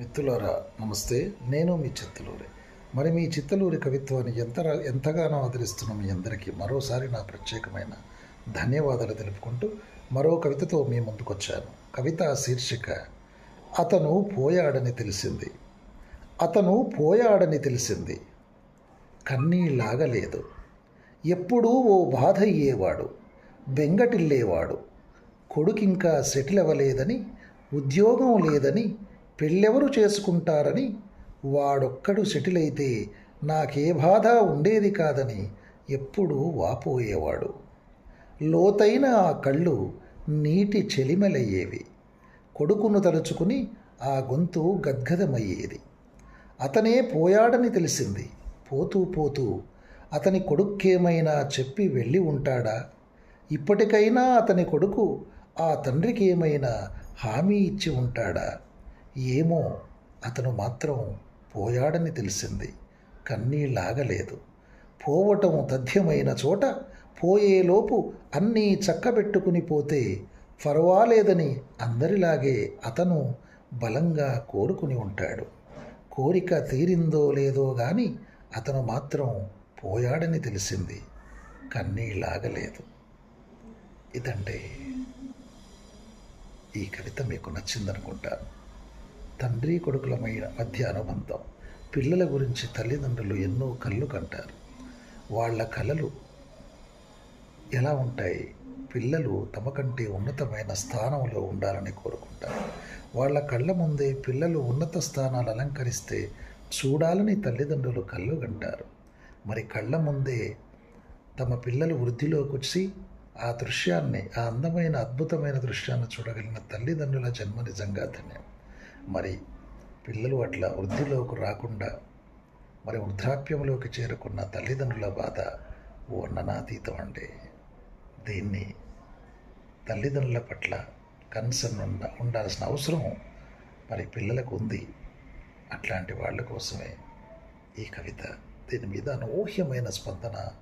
మిత్రులారా నమస్తే. నేను మీ చిత్తలూరి. మరి మీ చిత్తలూరి కవిత్వాన్ని ఎంత ఎంతగానో ఆదరిస్తున్న మీ అందరికీ మరోసారి నా ప్రత్యేకమైన ధన్యవాదాలు తెలుపుకుంటూ మరో కవితతో మీ ముందుకొచ్చాను. కవిత శీర్షిక అతను పోయాడని తెలిసింది. అతను పోయాడని తెలిసింది. కన్నీళ్ళాగలేదు ఎప్పుడూ ఓ బాధ అయ్యేవాడు బెంగటిల్లేవాడు కొడుకింకా సెటిల్ అవ్వలేదని ఉద్యోగం లేదని పెళ్ళెవరు చేసుకుంటారని వాడొక్కడు సెటిల్ అయితే నాకే బాధ ఉండేది కాదని ఎప్పుడూ వాపోయేవాడు. లోతైన ఆ కళ్ళు నీటి చెలిమలయ్యేవి. కొడుకును తలుచుకుని ఆ గొంతు గద్గదమయ్యేది. అతనే పోయాడని తెలిసింది. పోతూ పోతూ అతని కొడుక్కేమైనా చెప్పి వెళ్ళి ఉంటాడా? ఇప్పటికైనా అతని కొడుకు ఆ తండ్రికి ఏమైనా హామీ ఇచ్చి ఉంటాడా? ఏమో అతను మాత్రం పోయాడని తెలిసింది. కన్నీళ్ళాగలేదు పోవటం తథ్యమైన చోట పోయేలోపు అన్నీ చక్కబెట్టుకుని పోతే పర్వాలేదని అందరిలాగే అతను బలంగా కోరుకుని ఉంటాడు. కోరిక తీరిందో లేదో గాని అతను మాత్రం పోయాడని తెలిసింది. కన్నీళ్ళాగలేదు ఇదంటే ఈ కవిత మీకు నచ్చిందనుకుంటాను. తండ్రి కొడుకుల మధ్య అనుబంధం. పిల్లల గురించి తల్లిదండ్రులు ఎన్నో కళ్ళు కంటారు. వాళ్ళ కళలు ఎలా ఉంటాయి? పిల్లలు తమ కంటే ఉన్నతమైన స్థానంలో ఉండాలని కోరుకుంటారు. వాళ్ళ కళ్ళ ముందే పిల్లలు ఉన్నత స్థానాలు అలంకరిస్తే చూడాలని తల్లిదండ్రులు కళ్ళు కంటారు. మరి కళ్ళ ముందే తమ పిల్లలు వృద్ధిలోకి వచ్చి ఆ దృశ్యాన్ని ఆ అందమైన అద్భుతమైన దృశ్యాన్ని చూడగలిగిన తల్లిదండ్రుల జన్మ నిజంగా ధన్యం. మరి పిల్లలు అట్లా వృద్ధిలోకి రాకుండా మరి వృద్ధాప్యంలోకి చేరుకున్న తల్లిదండ్రుల బాధ వర్ణనాతీతం అండి. దీన్ని తల్లిదండ్రుల పట్ల కన్సర్న్ ఉండ ఉండాల్సిన అవసరం మరి పిల్లలకు ఉంది. అట్లాంటి వాళ్ళ కోసమే ఈ కవిత దీని మీద అనూహ్యమైన స్పందన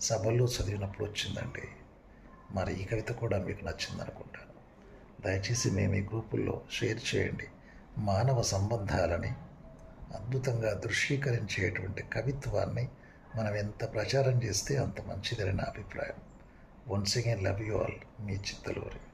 సభల్లో చదివినప్పుడు వచ్చిందండి. మరి ఈ కవిత కూడా మీకు నచ్చింది అనుకుంటాను దయచేసి మేము ఈ గ్రూపుల్లో షేర్ చేయండి. మానవ సంబంధాలని అద్భుతంగా దృశ్యీకరించేటువంటి కవిత్వాన్ని మనం ఎంత ప్రచారం చేస్తే అంత మంచిదని నా అభిప్రాయం. Once again love you all me Chittaluri.